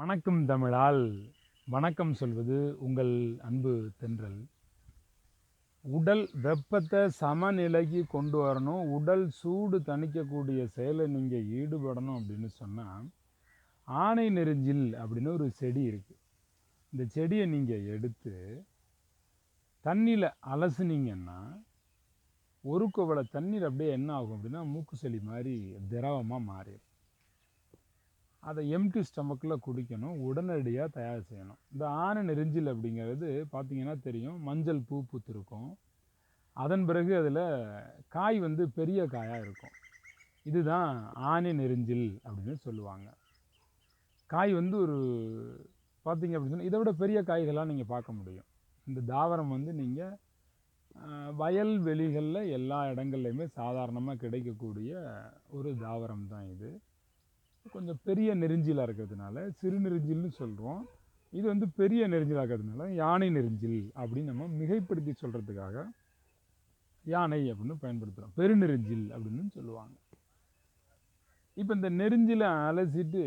வணக்கம் தமிழால். வணக்கம் சொல்வது உங்கள் அன்பு தென்றல். உடல் வெப்பத்தை சமநிலைக்கு கொண்டு வரணும். உடல் சூடு தணிக்கக்கூடிய செயலை நீங்கள் ஈடுபடணும் அப்படின்னு சொன்னால் ஆணை நெருஞ்சில் அப்படின்னு ஒரு செடி இருக்குது இந்த செடியை நீங்கள் எடுத்து தண்ணியில் அலசுனீங்கன்னா ஒரு குவளை தண்ணீர் அப்படியே என்ன ஆகும் அப்படின்னா மூக்கு சளி மாதிரி திரவமாக மாறிடும். அதை எம்டி ஸ்டமக்கில் குடிக்கணும் உடனடியாக தயார் செய்யணும். இந்த ஆன நெறிஞ்சில் அப்படிங்கிறது பார்த்தீங்கன்னா தெரியும். மஞ்சள் பூ பூத்திருக்கும். அதன் பிறகு அதில் காய் வந்து பெரிய காயாக இருக்கும். இதுதான் ஆனை நெருஞ்சில் அப்படின்னு சொல்லுவாங்க. காய் வந்து ஒரு பார்த்தீங்க அப்படின்னு இதை விட பெரிய காய்களாக நீங்கள் பார்க்க முடியும். இந்த தாவரம் வந்து நீங்கள் வயல் வெளிகளில் எல்லா இடங்கள்லையுமே சாதாரணமாக கிடைக்கக்கூடிய ஒரு தாவரம் தான் இது. கொஞ்சம் பெரிய நெருஞ்சிலாக இருக்கிறதுனால சிறு நெருஞ்சில்னு சொல்கிறோம் இது வந்து பெரிய நெருஞ்சிலாக இருக்கிறதுனால யானை நெருஞ்சில் அப்படின்னு நம்ம மிகைப்படுத்தி சொல்கிறதுக்காக யானை அப்படின்னு பயன்படுத்துகிறோம் பெருநெருஞ்சில் அப்படின்னு சொல்லுவாங்க. இப்போ இந்த நெருஞ்சில அலசிட்டு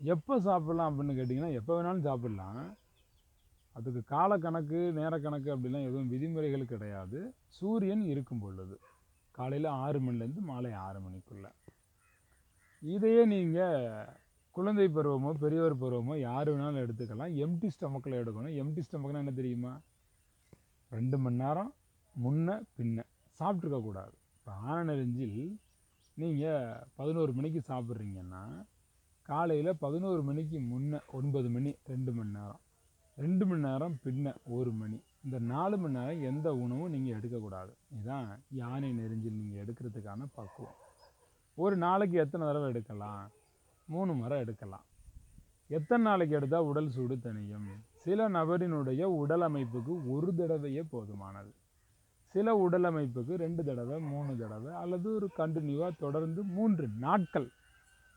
எப்போ சாப்பிட்லாம் அப்படின்னு கேட்டிங்கன்னா எப்போ வேணாலும் சாப்பிட்லாம். அதுக்கு காலக்கணக்கு நேரக்கணக்கு அப்படிலாம் எதுவும் விதிமுறைகள் கிடையாது. சூரியன் இருக்கும் பொழுது காலையில் ஆறு மணிலேருந்து மாலை ஆறு மணிக்குள்ளே. இதையே நீங்கள் குழந்தை பருவமோ பெரியவர் பருவமோ யார் வேணாலும் எடுத்துக்கலாம். எம்டி ஸ்டமக்கில் எடுக்கணும். எம்டி ஸ்டமக்னால் என்ன தெரியுமா? ரெண்டு மணி நேரம் முன்ன பின்ன. சாப்பிட்ருக்கக்கூடாது இப்போ ஆனறிஞ்சில் நீங்கள் பதினோரு மணிக்கு சாப்பிட்றீங்கன்னா காலையில் பதினோரு மணிக்கு முன்ன ஒன்பது மணி ரெண்டு மணி நேரம். ரெண்டு மணி நேரம் பின்ன ஒரு மணி. இந்த நாலு மணி நேரம் எந்த உணவும் நீங்கள் எடுக்கக்கூடாது. இதுதான் யானை நெறிஞ்சில் நீங்கள் எடுக்கிறதுக்கான பக்குவம். ஒரு நாளைக்கு எத்தனை தடவை எடுக்கலாம்? மூணு முறை எடுக்கலாம். எத்தனை நாளைக்கு எடுத்தால் உடல் சூடு தணியும்? சில நபரினுடைய உடல் அமைப்புக்கு ஒரு தடவையே போதுமானது. சில உடல் அமைப்புக்கு ரெண்டு தடவை மூணு தடவை அல்லது ஒரு கண்டினியூவாக தொடர்ந்து மூன்று நாட்கள்.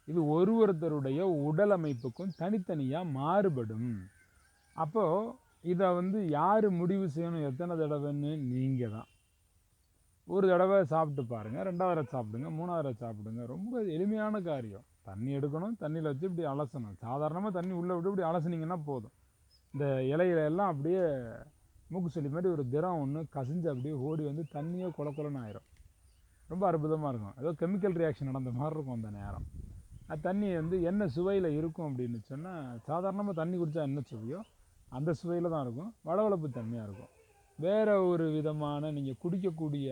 இது ஒரு ஒருத்தருடைய உடல் அமைப்புக்கும் தனித்தனியாக மாறுபடும். அப்போது இதை வந்து யார் முடிவு செய்யணும்? எத்தனை தடவைன்னு? நீங்கள் தான் ஒரு தடவை சாப்பிட்டு பாருங்கள் ரெண்டாவது தடவை சாப்பிடுங்க மூணாவது தடவை சாப்பிடுங்க. ரொம்ப எளிமையான காரியம். தண்ணி எடுக்கணும் தண்ணியில் வச்சு இப்படி அலசணும். சாதாரணமாக தண்ணி உள்ளே விட்டு இப்படி அலசுனீங்கன்னா போதும். இந்த இலையில எல்லாம் அப்படியே மூக்கு சளி மாதிரி ஒரு திரம் ஒன்று கசிஞ்சு அப்படியே ஓடி வந்து தண்ணியே குள ஆயிரும். ரொம்ப அற்புதமாக இருக்கும். ஏதோ கெமிக்கல் ரியாக்ஷன் நடந்த மாதிரி இருக்கும் அந்த நேரம். அது தண்ணி வந்து என்ன சுவையில் இருக்கும் அப்படின்னு சொன்னால் சாதாரணமாக தண்ணி குடித்தா என்ன சுவையோ அந்த சுவையில் தான் இருக்கும். வளவளப்பு தன்மையாக இருக்கும். வேறு ஒரு விதமான நீங்கள் குடிக்கக்கூடிய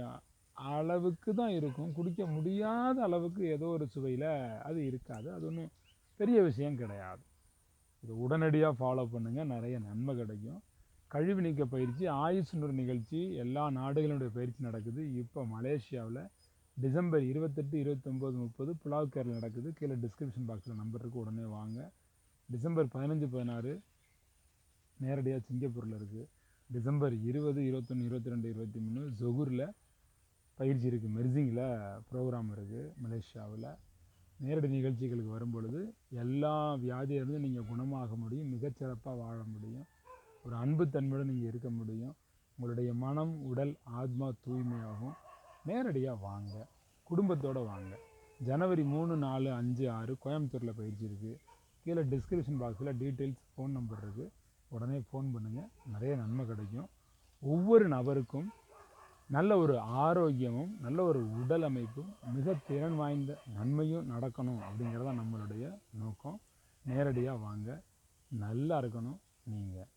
அளவுக்கு தான் இருக்கும். குடிக்க முடியாத அளவுக்கு ஏதோ ஒரு சுவையில் அது இருக்காது. அது ஒன்றும் பெரிய விஷயம் கிடையாது. இது உடனடியாக ஃபாலோ பண்ணுங்கள் நிறைய நன்மை கிடைக்கும். கழிவு நீக்க பயிற்சி ஆயுஷ்னூர் நிகழ்ச்சி எல்லா நாடுகளுடைய பயிற்சி நடக்குது. இப்போ மலேசியாவில் டிசம்பர் இருபத்தெட்டு இருபத்தொம்போது முப்பது புலாவ் கேரில் நடக்குது. கீழே டிஸ்கிரிப்ஷன் பாக்ஸில் நம்பர் இருக்குது உடனே வாங்க. டிசம்பர் பதினஞ்சு பதினாறு நேரடியாக சிங்கப்பூரில் இருக்குது டிசம்பர் இருபது இருபத்தொன்று இருபத்தி ரெண்டு இருபத்தி மூணு ஜொகூரில் பயிற்சி இருக்குது மெர்சிங்கில் ப்ரோக்ராம் இருக்குது மலேசியாவில். நேரடி நிகழ்ச்சிகளுக்கு வரும்பொழுது எல்லா வியாதியிலிருந்து நீங்கள் குணமாக முடியும் மிகச்சிறப்பாக வாழ முடியும். ஒரு அன்புத்தன்மையோடு நீங்கள் இருக்க முடியும். உங்களுடைய மனம் உடல் ஆத்மா தூய்மையாகும். நேரடியாக வாங்க. குடும்பத்தோடு வாங்க. ஜனவரி மூணு நாலு அஞ்சு ஆறு கோயம்புத்தூரில் பயிற்சி இருக்குது கீழே டிஸ்கிரிப்ஷன் பாக்ஸில் டீட்டெயில்ஸ் ஃபோன் நம்பர் இருக்குது உடனே ஃபோன் பண்ணுங்கள் நிறைய நன்மை கிடைக்கும். ஒவ்வொரு நபருக்கும் நல்ல ஒரு ஆரோக்கியமும் நல்ல ஒரு உடல் அமைப்பும் மிக திறன் வாய்ந்த நன்மையும் நடக்கணும் அப்படிங்கிறதான் நம்மளுடைய நோக்கம். நேரடியாக வாங்க. நல்லா இருக்கணும். நீங்கள்